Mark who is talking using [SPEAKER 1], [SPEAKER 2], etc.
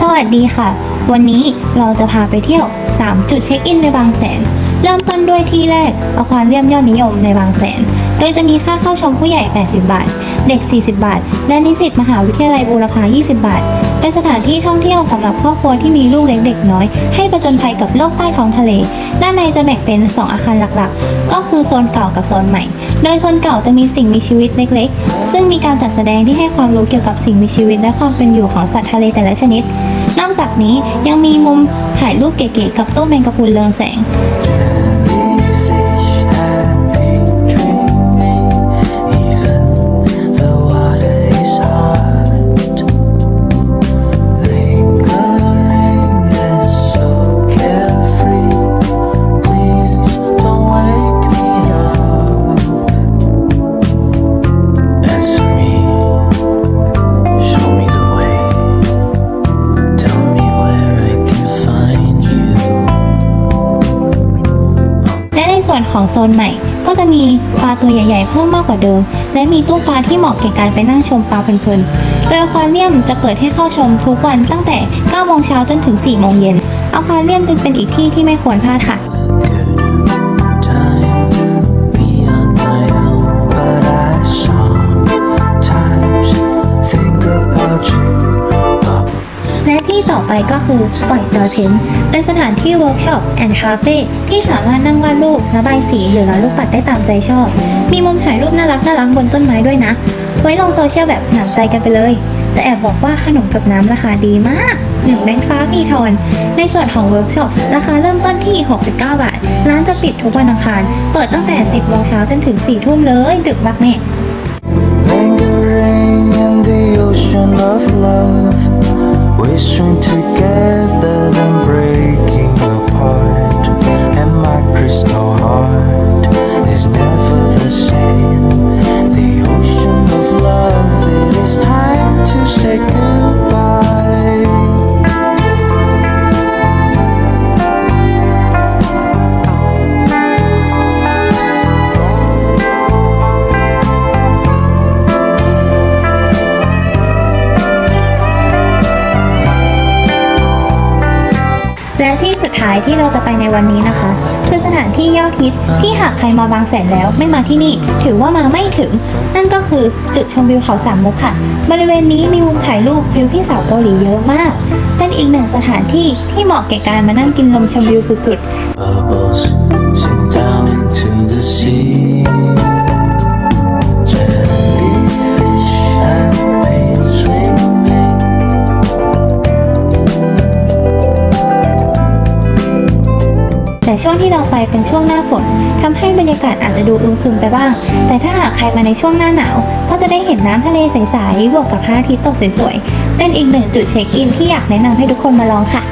[SPEAKER 1] สวัสดีค่ะ วันนี้เราจะพาไปเที่ยว 3 จุดเช็คอินในบางแสน เริ่มต้นด้วยที่แรกอาควาเรียมยอดนิยมในบางแสน โดยจะมีค่าเข้าชมผู้ใหญ่ 80 บาท เด็ก 40 บาท และนิสิตมหาวิทยาลัยบูรพา 20 บาท เป็นสถานที่ท่องเที่ยวสำหรับครอบครัวที่มีลูกเล็กเด็กน้อย ให้ประจนภัยกับโลกใต้ท้องทะเล ด้านในจะแบ่งเป็น 2 อาคารหลักๆ ก็คือโซนเก่ากับโซนใหม่ โดยโซนเก่าจะมีสิ่งมีชีวิตเล็กๆ ซึ่งมีการจัดแสดงที่ให้ความรู้เกี่ยวกับสิ่งมีชีวิต และความเป็นอยู่ของสัตว์ทะเลแต่ละชนิด นอกจากนี้ยังมีมุมถ่ายรูปเก๋ๆกับตู้แมงกะพรุนเรืองแสง และในส่วนของโซนใหม่ ก็จะมีปลาตัวใหญ่ๆเพิ่มมากกว่าเดิม และมีตู้ปลาที่เหมาะแก่การไปนั่งชมปลาเพลินๆ โดยอควาเรียมจะเปิดให้เข้าชมทุกวันตั้งแต่9โมงเช้าจนถึง4โมงเย็นอควาเรียมจึงเป็นอีกที่ที่ไม่ควรพลาดค่ะ ต่อไปก็คือปล่อยจอยเพนเป็นสถานที่เวิร์กช็อปแอนด์คาเฟ่ที่สามารถนั่งวาดรูประบายสีหรือร้อยลูกปัดได้ตามใจชอบ มีมุมถ่ายรูปน่ารักน่ารักบนต้นไม้ด้วยนะ ไว้ลงโซเชียลแบบหนำใจกันไปเลยจะแอบบอกว่าขนมกับน้ำราคาดีมาก1แบงค์ฟ้ามีทอน ในส่วนของเวิร์กช็อปราคาเริ่มต้นที่ 69 บาท ร้านจะปิดทุกวันอังคาร เปิดตั้งแต่ 10โมงเช้าจนถึง 4 ทุ่มเลย ดึกมากแน่
[SPEAKER 2] lingering to say goodbye.
[SPEAKER 1] และที่สุดท้ายที่เราจะไปในวันนี้นะคะ คือสถานที่ยอดฮิตที่หากใครมาบางแสนแล้วไม่มาที่นี่ ถือว่ามาไม่ถึง นั่นก็คือจุดชมวิวเขาสามมุกค่ะ บริเวณนี้มีมุมถ่ายรูปวิวพี่สาวเกาหลีเยอะมาก เป็นอีกหนึ่งสถานที่ที่เหมาะแก่การมานั่งกินลมชมวิวสุดๆ ช่วงที่เราไปเป็นช่วงหน้าฝนทำให้บรรยากาศอาจจะดูอึมครึมไปบ้าง แต่ถ้าหากใครมาในช่วงหน้าหนาว ก็จะได้เห็นน้ำทะเลใสๆบวกกับพระอาทิตย์ตกสวยๆเป็นอีกหนึ่งจุดเช็คอินที่อยากแนะนำให้ทุกคนมาลองค่ะ